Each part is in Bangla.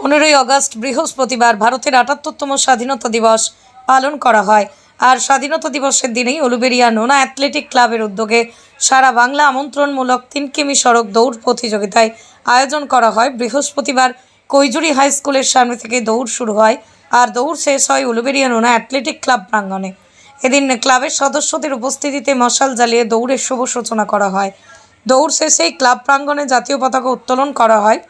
পনেরোই আগস্ট বৃহস্পতিবার ভারতের আটাত্তরতম স্বাধীনতা দিবস পালন করা হয়। আর স্বাধীনতা দিবসের দিনেই উলুবেরিয়া নোনা অ্যাথলেটিক ক্লাবের উদ্যোগে সারা বাংলা আমন্ত্রণমূলক তিন কিমি সড়ক দৌড় প্রতিযোগিতায় আয়োজন করা হয়। বৃহস্পতিবার কৈজুরি হাই স্কুলের সামনে থেকে দৌড় শুরু হয় আর দৌড় শেষ হয় উলুবেরিয়া নোনা অ্যাথলেটিক ক্লাব প্রাঙ্গণে। এদিন ক্লাবের সদস্যদের উপস্থিতিতে মশাল জ্বালিয়ে দৌড়ের শুভ সূচনা করা হয়। দৌড় শেষেই ক্লাব প্রাঙ্গণে জাতীয় পতাকা উত্তোলন করা হয়।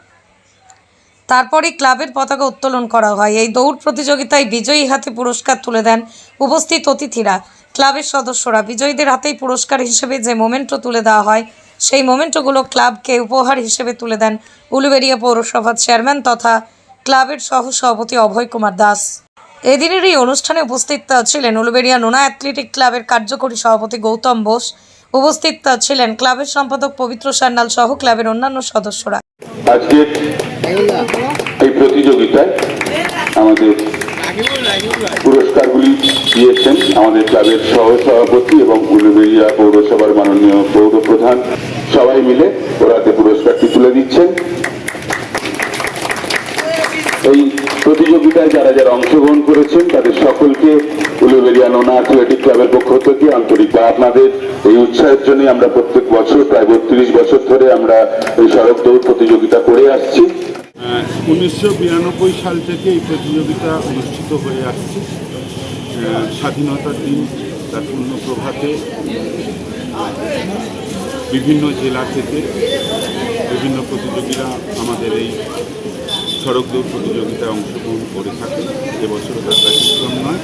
তারপরই ক্লাবের পতাকা উত্তোলন করা হয়। এই দৌড় প্রতিযোগিতায় বিজয়ী হাতে পুরস্কার তুলে দেন উপস্থিত অতিথিরা। ক্লাবের সদস্যরা বিজয়ীদের হাতেই পুরস্কার হিসেবে যে মোমেন্টো তুলে দেওয়া হয়, সেই মোমেন্টোগুলো ক্লাবকে উপহার হিসেবে তুলে দেন উলুবেড়িয়া পৌরসভার চেয়ারম্যান তথা ক্লাবের সহ সভাপতি অভয় কুমার দাস। এদিনের এই অনুষ্ঠানে উপস্থিত ছিলেন উলুবেড়িয়া নোনা অ্যাথলেটিক ক্লাবের কার্যকরী সভাপতি গৌতম বোস। উপস্থিত ছিলেন ক্লাবের সম্পাদক পবিত্র সান্যাল সহ ক্লাবের অন্যান্য সদস্যরা। আজকের এই প্রতিযোগিতায় আমাদের পুরস্কারগুলি দিয়েছেন আমাদের ক্লাবের সহ সভাপতি এবং পুরুলিয়া পৌরসভার মাননীয় পৌর প্রধান সবাই মিলে ওরাতে পুরস্কারটি তুলে দিচ্ছেন এই প্রতিযোগিতায় যারা যারা অংশগ্রহণ করেছেন, তাদের সকলকে উলুবেড়িয়া নোনা অ্যাথলেটিক ক্লাবের পক্ষ থেকে আন্তরিক আপনাদের। এই উৎসাহের জন্য আমরা প্রত্যেক বছর, প্রায় বত্রিশ বছর ধরে আমরা এই সড়ক দৌড় প্রতিযোগিতা করে আসছি। উনিশশো বিরানব্বই সাল থেকে এই প্রতিযোগিতা অনুষ্ঠিত হয়ে আসছে। স্বাধীনতার দিন তার পূর্ণ প্রভাতে বিভিন্ন জেলা থেকে বিভিন্ন প্রতিযোগীরা আমাদের এই সড়ক দৌড় প্রতিযোগিতায় অংশগ্রহণ করে থাকে। এবছর তার ব্যতিক্রম নয়,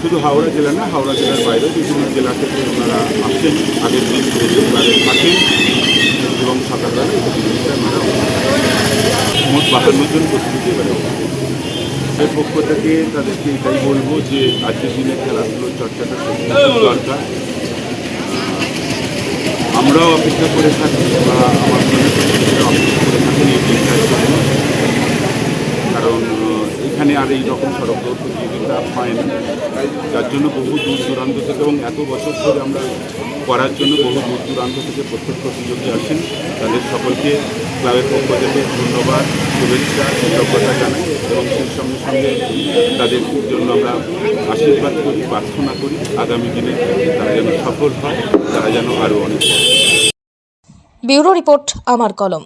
শুধু হাওড়া জেলা না, হাওড়া জেলার বাইরেও বিভিন্ন জেলা থেকে ওনারা আসেন। আগের দিন প্রতিযোগিতায় থাকেন এবং সকালবেলা এই প্রতিযোগিতায় ওনারা মোট বাহান্ন জন প্রতিযোগী এবারে এর পক্ষ থেকে তাদেরকে এটাই বলব যে, আজকের দিনে খেলাধুলোর চর্চাটা দরকার। আমরাও অপেক্ষা করে থাকি বা আমার মনে অপেক্ষা করে থাকেন এই আর এই রকম সড়ক প্রতিযোগিতা হয় না যার জন্য বহু দূর দূরান্ত থেকে এবং এত বছর ধরে আমরা করার জন্য বহু দূর দূরান্ত থেকে প্রত্যেক প্রতিযোগী আসেন। তাদের সকলকে ক্লাবের পক্ষ থেকে ধন্যবাদ, শুভেচ্ছা, কৃতজ্ঞতা জানাই এবং সেই সঙ্গে সঙ্গে তাদের জন্য আমরা আশীর্বাদ করি, প্রার্থনা করি। আগামী দিনে তারা যেন সফল হয়, তারা যেন আরও অনেক ব্যুরো রিপোর্ট, আমার কলম।